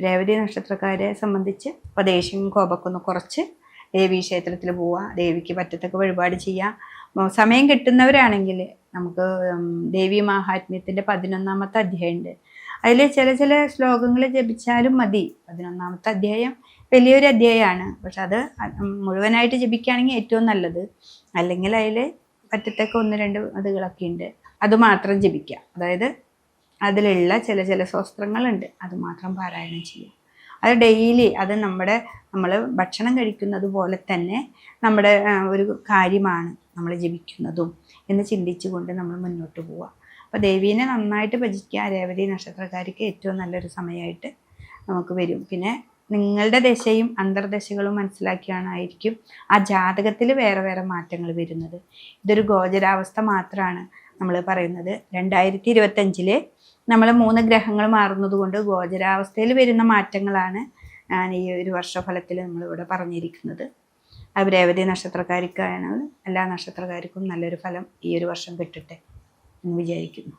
രേവതി നക്ഷത്രക്കാരെ സംബന്ധിച്ച് കോപമൊക്കെ ഒന്ന് കുറച്ച് ദേവീ ക്ഷേത്രത്തിൽ പോവുക ദേവിക്ക് പറ്റത്തൊക്കെ വഴിപാട് ചെയ്യുക സമയം കിട്ടുന്നവരാണെങ്കിൽ നമുക്ക് ദേവി മാഹാത്മ്യത്തിന്റെ പതിനൊന്നാമത്തെ അധ്യായമുണ്ട്. അതിൽ ചില ചില ശ്ലോകങ്ങൾ ജപിച്ചാലും മതി. പതിനൊന്നാമത്തെ അധ്യായം വലിയൊരു അധ്യായമാണ്. പക്ഷെ അത് മുഴുവനായിട്ട് ജപിക്കുകയാണെങ്കിൽ ഏറ്റവും നല്ലത്. അല്ലെങ്കിൽ അതിൽ പറ്റത്തൊക്കെ ഒന്ന് രണ്ട് അതുകളൊക്കെ ഉണ്ട്. അത് മാത്രം ജപിക്കുക. അതായത് അതിലുള്ള ചില ചില സ്വസ്ത്രങ്ങളുണ്ട് അത് മാത്രം പാരായണം ചെയ്യുക അത് ഡെയിലി അത് നമ്മുടെ നമ്മൾ ഭക്ഷണം കഴിക്കുന്നത് പോലെ തന്നെ നമ്മുടെ ഒരു കാര്യമാണ് നമ്മൾ ജപിക്കുന്നതും എന്ന് ചിന്തിച്ചുകൊണ്ട് നമ്മൾ മുന്നോട്ട് പോവുക അപ്പോൾ ദേവീനെ നന്നായിട്ട് ഭജിക്കുക രേവതി നക്ഷത്രക്കാർക്ക് ഏറ്റവും നല്ലൊരു സമയമായിട്ട് നമുക്ക് വരും. പിന്നെ നിങ്ങളുടെ ദശയും അന്തർദശകളും മനസ്സിലാക്കിയാണായിരിക്കും ആ ജാതകത്തിൽ വേറെ വേറെ മാറ്റങ്ങൾ വരുന്നത്. ഇതൊരു ഗോചരാവസ്ഥ മാത്രമാണ് നമ്മൾ പറയുന്നത്. രണ്ടായിരത്തി ഇരുപത്തഞ്ചിൽ നമ്മൾ മൂന്ന് ഗ്രഹങ്ങൾ മാറുന്നത് കൊണ്ട് ഗോചരാവസ്ഥയിൽ വരുന്ന മാറ്റങ്ങളാണ് ഈ ഒരു വർഷഫലത്തിൽ നമ്മളിവിടെ പറഞ്ഞിരിക്കുന്നത്. അത് രേവതി നക്ഷത്രക്കാർക്കാണ് എല്ലാ നക്ഷത്രക്കാർക്കും നല്ലൊരു ഫലം ഈ ഒരു വർഷം കിട്ടട്ടെ എന്ന് വിചാരിക്കുന്നു.